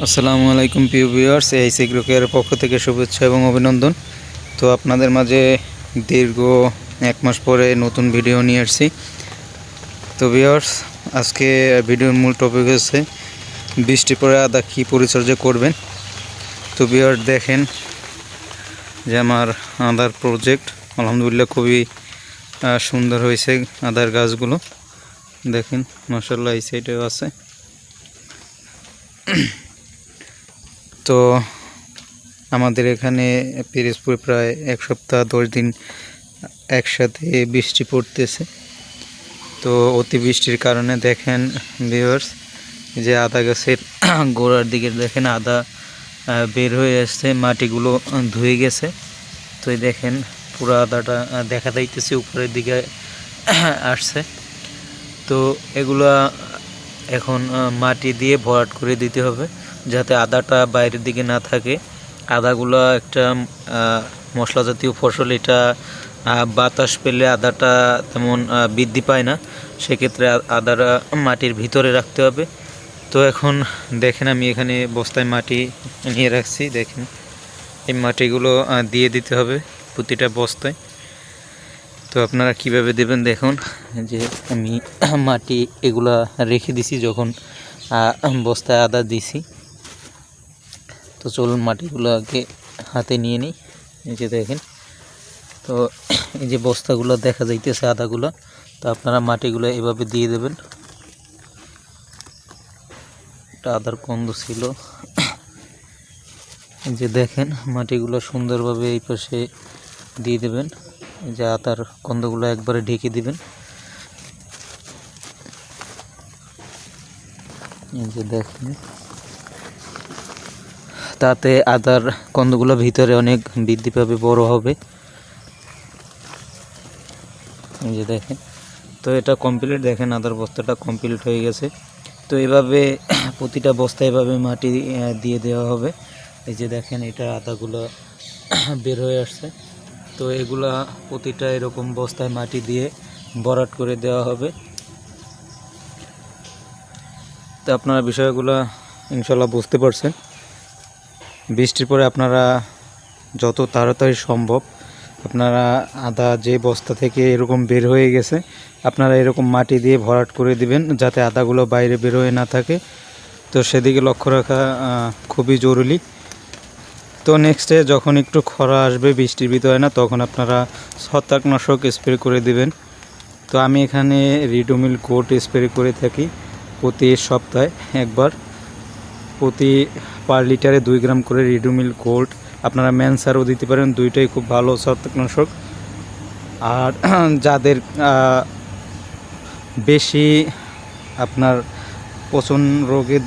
আসসালামু আলাইকুম, প্রিয় ভিউয়ার্স। এই সিগ্রোকের পক্ষ থেকে শুভেচ্ছা এবং অভিনন্দন। তো আপনাদের মাঝে দীর্ঘ এক মাস পরে নতুন ভিডিও নিয়ে আসছি। তো ভিউয়ার্স, আজকে ভিডিওর মূল টপিক হচ্ছে বৃষ্টি পরে আদা কী পরিচর্যা করবেন? তো ভিউয়ার্স, দেখেন যে আমার আদার প্রজেক্ট আলহামদুলিল্লাহ খুবই সুন্দর হয়েছে আদার গাছগুলো। দেখেন মাসাল্লাহ এই সাইডেও আছে। তো আমাদের এখানে পিরিজপুর প্রায় এক সপ্তাহ, দশ দিন একসাথে বৃষ্টি পড়তেছে। তো অতিবৃষ্টির কারণে দেখেন ভিউয়ার্স যে আদা গাছের গোড়ার দিকে দেখেন আদা বের হয়ে আসছে, মাটিগুলো ধুয়ে গেছে। তো দেখেন পুরো আদাটা দেখা যাইতেছে উপরের দিকে আসছে। তো এগুলা এখন মাটি দিয়ে ভরাট করে দিতে হবে। যাতে আদাটা বাইরের দিকে না থাকে। আদাগুলো একটা মশলা জাতীয় ফসল, এটা বাতাস পেলে আদাটা তেমন বৃদ্ধি পায় না। সেক্ষেত্রে আদাটা মাটির ভিতরে রাখতে হবে। তো এখন দেখেন আমি এখানে বস্তায় মাটি নিয়ে রাখছি, দেখেন। এই মাটিগুলো দিয়ে দিতে হবে প্রতিটা বস্তায়। তো আপনারা কীভাবে দেবেন দেখুন যে আমি মাটি এগুলা রেখে দিছি যখন বস্তায় আদা দিছি। তো চলুন মাটিগুলো আগে হাতে নিয়ে নিই। এই যে দেখেন, তো এই যে বস্তাগুলো দেখা যাইতেছে, আদাগুলো, তো আপনারা মাটিগুলো এভাবে দিয়ে দেবেন। একটা আদার কন্দ ছিল। এই যে দেখেন, মাটিগুলো সুন্দরভাবে এই পাশে দিয়ে দেবেন। এই যে আদার কন্দগুলো একবারে ঢেকে দিবেন। এই যে দেখেন তাতে আদার কন্দগুলো ভিতরে অনেক বৃদ্ধি পাবে, বড় হবে। এই যে দেখেন। তো এটা কমপ্লিট দেখেন আদার বস্তাটা কমপ্লিট হয়ে গেছে। তো এভাবে প্রতিটা বস্তা এভাবে মাটি দিয়ে দেওয়া হবে। এই যে দেখেন, এটা আদাগুলো বের হয়ে আসছে। তো এগুলা প্রতিটা এরকম বস্তায় মাটি দিয়ে ভরাট করে দেওয়া হবে। তো আপনারা বিষয়গুলো ইনশাল্লাহ বুঝতে পারছেন। বৃষ্টির পরে আপনারা যত তাড়াতাড়ি সম্ভব আপনারা আদা যে বস্তা থেকে এরকম বের হয়ে গেছে, আপনারা এরকম মাটি দিয়ে ভরাট করে দিবেন যাতে আদাগুলো বাইরে বের হয়ে না থাকে। তো সেদিকে লক্ষ্য রাখা খুবই জরুরি। তো নেক্সটে যখন একটু খরা আসবে, বৃষ্টির ভিতরে না, তখন আপনারা ছত্রাকনাশক স্প্রে করে দিবেন। তো আমি এখানে রিডোমিল কোট স্প্রে করে থাকি প্রতি সপ্তাহে একবার। প্রতি পার লিটারে দুই গ্রাম করে রিডোমিল কোল্ড আপনারা ম্যানসারও দিতে পারেন, দুইটাই খুব ভালো ছত্রাকনাশক। আর যাদের বেশি আপনার পচন রোগে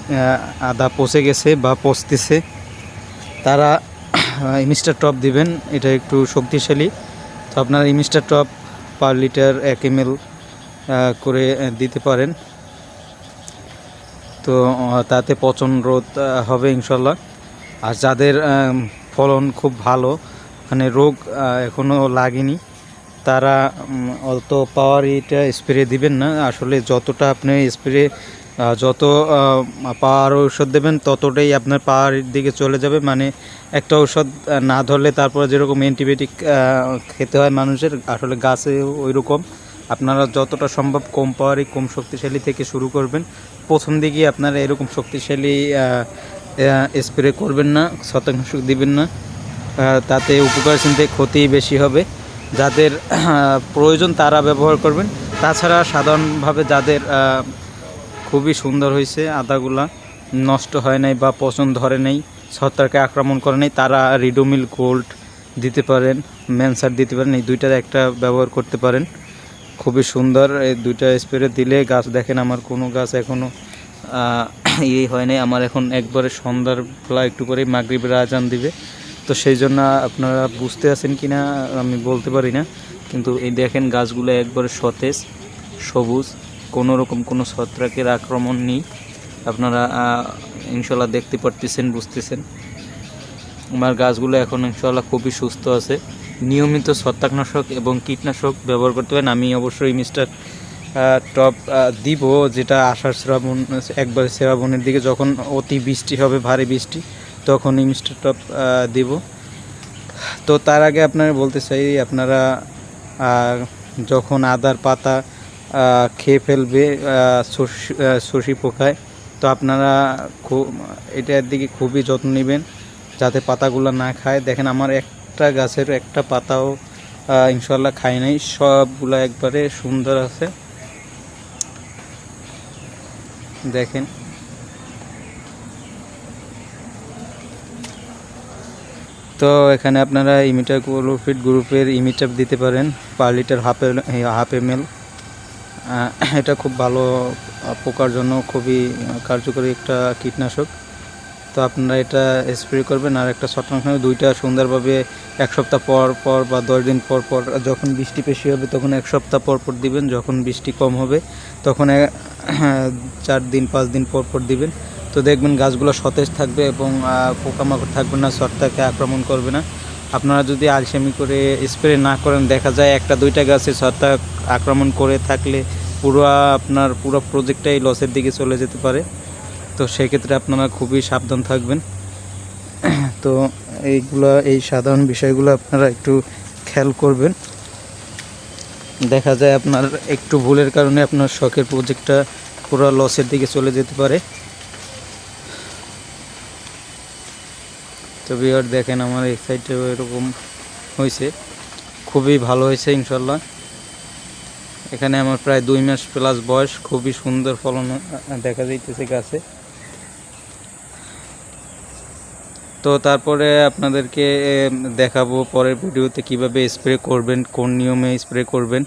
আদা পচে গেছে বা পচতেছে, তারা ইমিস্টার টপ দিবেন, এটা একটু শক্তিশালী। তো আপনারা ইমিস্টার টপ পার লিটার এক এম করে দিতে পারেন। তো তাতে পচন রোধ হবে ইনশাল্লাহ আর যাদের ফলন খুব ভালো মানে রোগ এখনও লাগেনি, তারা অত পাওয়ার এটা স্প্রে দিবেন না। আসলে যতটা আপনি স্প্রে যত পাওয়ার ঔষধ দেবেন, ততটাই আপনার পাওয়ারের দিকে চলে যাবে। মানে একটা ঔষধ না ধরলে তারপরে যেরকম অ্যান্টিবায়োটিক খেতে হয় মানুষের, আসলে গাছে ওই রকম আপনারা যতটা সম্ভব কম পাওয়ারই, কম শক্তিশালী থেকে শুরু করবেন। প্রথম দিকে আপনারা এরকম শক্তিশালী স্প্রে করবেন না, ছত্রাকনাশক দিবেন না। তাতে উপকার চিনতে ক্ষতি বেশি হবে। যাদের প্রয়োজন তারা ব্যবহার করবেন। তাছাড়া সাধারণভাবে যাদের খুবই সুন্দর হয়েছে, আদাগুলা নষ্ট হয় নাই বা পচন ধরে নেই, ছত্রাকে আক্রমণ করে নেই, তারা রিডোমিল গোল্ড দিতে পারেন ম্যানসার দিতে পারেন, এই দুইটার একটা ব্যবহার করতে পারেন। খুবই সুন্দর, এই দুইটা স্প্রে দিলে গাছ দেখেন আমার কোনো গাছ এখনও ইয়ে হয় নাই। আমার এখন একবারে সন্ধ্যার বেলা একটু করে মাগরিবের আজান দিবে। তো সেই জন্য আপনারা বুঝতে আছেন কি না আমি বলতে পারি না। কিন্তু এই দেখেন গাছগুলো একবারে সতেজ, সবুজ, কোনো রকম কোনো ছত্রাকের আক্রমণ নেই। আপনারা ইনশাল্লাহ দেখতে পারতেছেন, বুঝতেছেন। আমার গাছগুলো এখন ইনশাল্লাহ খুবই সুস্থ আছে। নিয়মিত ছত্রাকনাশক এবং কীটনাশক ব্যবহার করতে পারেন। আমি অবশ্যই মিস্টার টপ দিব যেটা আষাঢ় শ্রাবণ একবার শ্রাবণের দিকে যখন অতি বৃষ্টি হবে ভারী বৃষ্টি তখন এই মিস্টার টপ দিব। তো তার আগে আপনারা বলতে চাই আপনারা যখন আদার পাতা খেয়ে ফেলবে আহ, পোকায় তো আপনারা খুব এটার দিকে খুবই যত্ন নেবেন যাতে পাতাগুলো না খায়। দেখেন আমার একটা গাছের একটা পাতাও ইনশাল্লাহ খাই নাই। সবগুলো একবারে সুন্দর আছে। দেখেন। তো এখানে আপনারা ইমিটার ক্লোরোফিট গ্রুপের ইমিটার দিতে পারেন, per litre half half ml এটা খুব ভালো পোকার জন্য খুবই কার্যকরী একটা কীটনাশক। তো আপনারা এটা স্প্রে করবেন আর একটা শতাংশ দুইটা সুন্দরভাবে এক সপ্তাহ পর পর বা দশ দিন পর পর, যখন বৃষ্টি বেশি হবে তখন এক সপ্তাহ পর পর দিবেন। যখন বৃষ্টি কম হবে তখন চার দিন, পাঁচ দিন পর পর দিবেন। তো দেখবেন গাছগুলো সতেজ থাকবে এবং পোকামাকড় থাকবে না ছত্রাকে আক্রমণ করবে না। আপনারা যদি আলসেমি করে স্প্রে না করেন, দেখা যায় একটা, দুইটা গাছে ছত্রাক আক্রমণ করে থাকলে পুরো আপনার, পুরো প্রজেক্টটাই লসের দিকে চলে যেতে পারে। তো সেক্ষেত্রে আপনারা খুবই সাবধান থাকবেন। তো এইগুলো, এই সাধারণ বিষয়গুলো আপনারা একটু খেয়াল করবেন। দেখা যায় আপনার একটু ভুলের কারণে আপনার শখের প্রজেক্টটা পুরো লসের দিকে চলে যেতে পারে। তো বিয়ার দেখেন আমার এই সাইডেও এরকম হয়েছে। খুবই ভালো হয়েছে ইনশাল্লাহ এখানে আমার প্রায় দুই মাস প্লাস বয়স, খুবই সুন্দর ফলন দেখা যাইতেছে গাছে। তো তারপরে আপনাদেরকে দেখাবো পরের ভিডিওতে কীভাবে স্প্রে করবেন, কোন নিয়মে স্প্রে করবেন।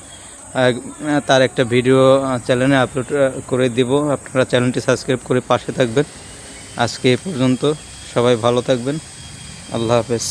তার একটা ভিডিও চ্যানেলে আপলোড করে দেব। আপনারা চ্যানেলটি সাবস্ক্রাইব করে পাশে থাকবেন। আজকে এ পর্যন্ত সবাই ভালো থাকবেন। আল্লাহ হাফেজ।